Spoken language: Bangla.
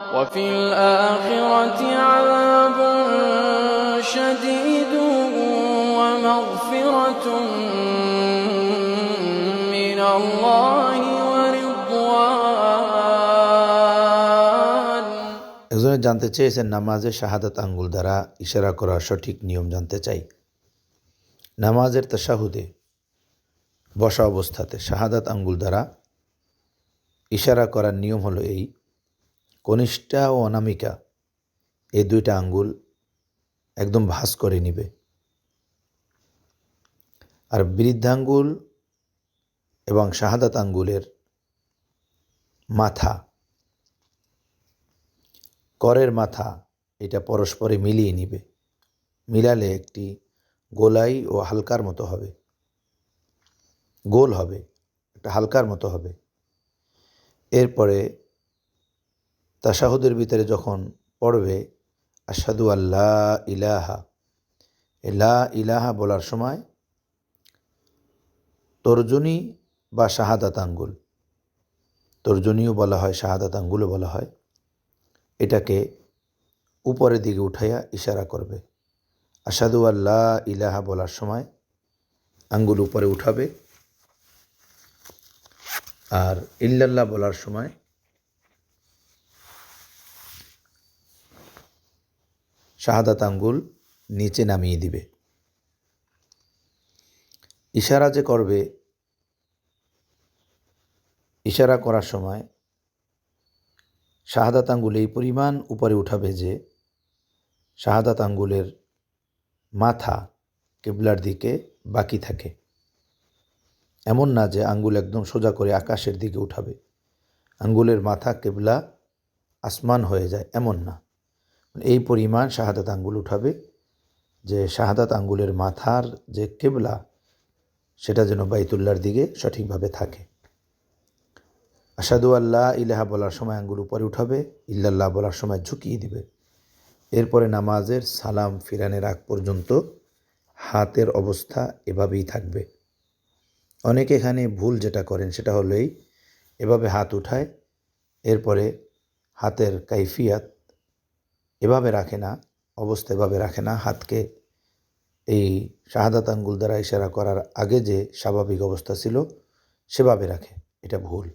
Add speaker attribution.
Speaker 1: وفي الآخرة عذاب شديد ومغفرة من الله ورضوان
Speaker 2: একজনে জানতে চেয়েছেন নামাজে শাহাদাত আঙ্গুল দ্বারা ইশারা করার সঠিক নিয়ম জানতে চাই নামাজের তাশাহুদে বসা অবস্থাতে শাহাদাত আঙ্গুল দ্বারা ইশারা করার নিয়ম হলো এই কনিষ্ঠা ও অনামিকা, এই দুইটা আঙ্গুল একদম ভাঁজ করে নিবে। আর বৃদ্ধাঙ্গুল এবং শাহাদাত আঙ্গুলের মাথা, করের মাথা, এটা পরস্পরে মিলিয়ে নিবে। মিলালে একটি গোলাই ও হালকার মতো হবে। গোল হবে, একটা হালকার মতো হবে। এরপরে তাশাহুদের ভিতরে যখন পড়বে আসাদু আল্লাহ ইলাহা লা ইলাহা বলার সময় তর্জনী বা শাহাদাত আঙ্গুল। তর্জনীও বলা হয়, শাহাদাত আঙ্গুলও বলা হয়। এটাকে উপরের দিকে উঠাইয়া ইশারা করবে। আসাদু আল্লাহ ইলাহা বলার সময় আঙ্গুল উপরে উঠাবে। আর ইল্লাল্লাহ বলার সময় শাহাদাত আঙ্গুল নিচে নামিয়ে দিবে। ইশারা যে করবে, ইশারা করার সময় শাহাদাত আঙ্গুল এই পরিমাণ উপরে উঠাবে যে শাহাদাত আঙ্গুলের মাথা কেবলার দিকে বাকি থাকে। এমন না যে আঙ্গুল একদম সোজা করে আকাশের দিকে উঠাবে। আঙ্গুলের মাথা কেবলা আসমান হয়ে যায়, এমন না। এই পরিমাণ শাহাদাত আঙ্গুল উঠাবে যে শাহাদাত আঙ্গুলের মাথার যে কেবলা, সেটা যেন বাইতুল্লার দিকে সঠিকভাবে থাকে। আসাদু আল্লাহ ইলাহা বলার সময় আঙ্গুল উপরে উঠাবে, ইল্লাল্লাহ বলার সময় ঝুঁকিয়ে দিবে। এরপরে নামাজের সালাম ফিরানের আগ পর্যন্ত হাতের অবস্থা এভাবেই থাকবে। অনেকে এখানে ভুল যেটা করেন সেটা হলো এই এভাবে হাত উঠায়। এরপরে হাতের কাইফিয়াত এভাবে রাখে না, অবস্থা এভাবে রাখে না। হাতকে এই শাহাদাত আঙ্গুল দ্বারা ইশারা করার আগে যে স্বাভাবিক অবস্থা ছিল, সেভাবে রাখে। এটা ভুল।